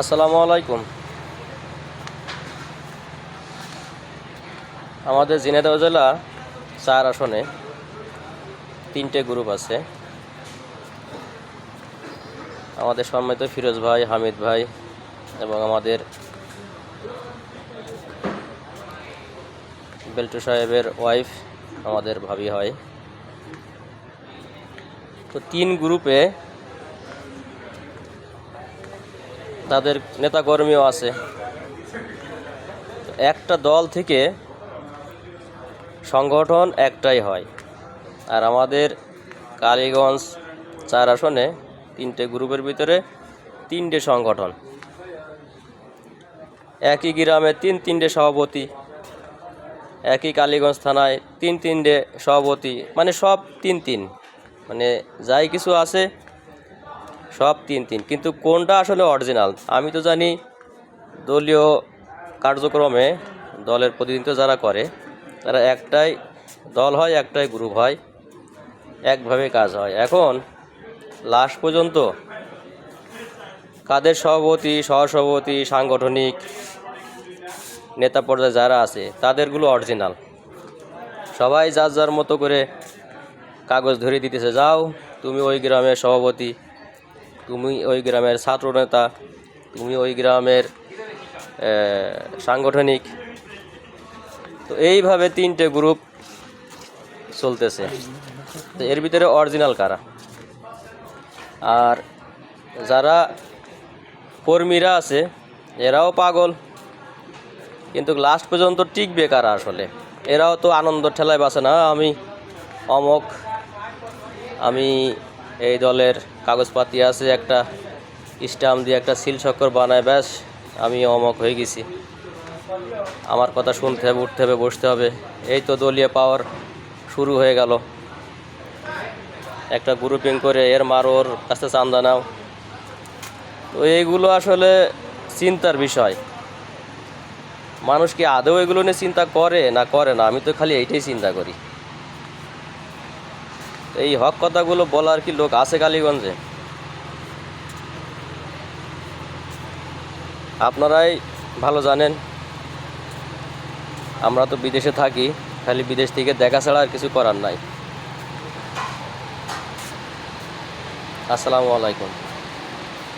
আসসালামু আলাইকুম। আমাদের ঝিনাইদহ জেলা চার আসনে তিনটে গ্রুপ আছে। আমাদের সম্মানিত ফিরোজ ভাই, হামিদ ভাই এবং আমাদের বেল্টু সাহেবের ওয়াইফ, আমাদের ভাবি হয়। তো তিন গ্রুপে তাদের নেতাকর্মীও আছে। একটা দল থেকে সংগঠন একটাই হয়। আর আমাদের কালীগঞ্জ চার আসনে তিনটে গ্রুপের ভিতরে তিনটে সংগঠন। একই গ্রামে তিন তিনটে সভাপতি, একই কালীগঞ্জ থানায় তিন তিনটে সভাপতি মানে সব তিন তিন। মানে যাই কিছু আছে সব তিন তিন। কিন্তু কোনটা আসলে অরিজিনাল আমি তো জানি দলীয় কার্যক্রমে দলের প্রতিনিধিত্ব যারা করে, তারা একটাই দল হয়, একটাই গ্রুপ হয়, একভাবে কাজ হয়। এখন লাস্ট পর্যন্ত কাদের সভাপতি, সহসভাপতি, সাংগঠনিক নেতা পর্যায়ে যারা আছে, তাদেরগুলো অরিজিনাল সবাই যার যার মতো করে কাগজ ধরে দিতেছে, যাও, তুমি ওই গ্রামের সভাপতি তুমি ওই গ্রামের ছাত্র নেতা, তুমি ওই গ্রামের সাংগঠনিক। তো এইভাবে তিনটে গ্রুপ চলতেছে। তো এর ভিতরে অরিজিনাল কারা? আর যারা কর্মীরা আছে, এরাও পাগল। কিন্তু লাস্ট পর্যন্ত টিকবে কারা আসলে? এরাও তো আনন্দ ঠেলায় বাসে না। আমি অমক, আমি এই দলের কাগজপাতি আছে, একটা স্টাম্প দিয়ে একটা সিল চক্কর বানায়, ব্যাস, আমি অমক হয়ে গেছি। আমার কথা শুনতে হবে, উঠতে হবে, বসতে হবে। এই তো দলীয় পাওয়ার শুরু হয়ে গেল। একটা গ্রুপিং করে এর মার ওর কাছে চান্দা নাও। তো এইগুলো আসলে চিন্তার বিষয়। মানুষ কি আদৌ এগুলো নিয়ে চিন্তা করে না করে না? আমি তো খালি এইটাই চিন্তা করি। এই হক কথাগুলো বলার কি লোক আছে কালীগঞ্জে? আপনারাই ভালো জানেন। আমরা তো বিদেশে থাকি, খালি বিদেশ থেকে দেখা ছাড়া আর কিছু করার নাই। আসসালামু আলাইকুম।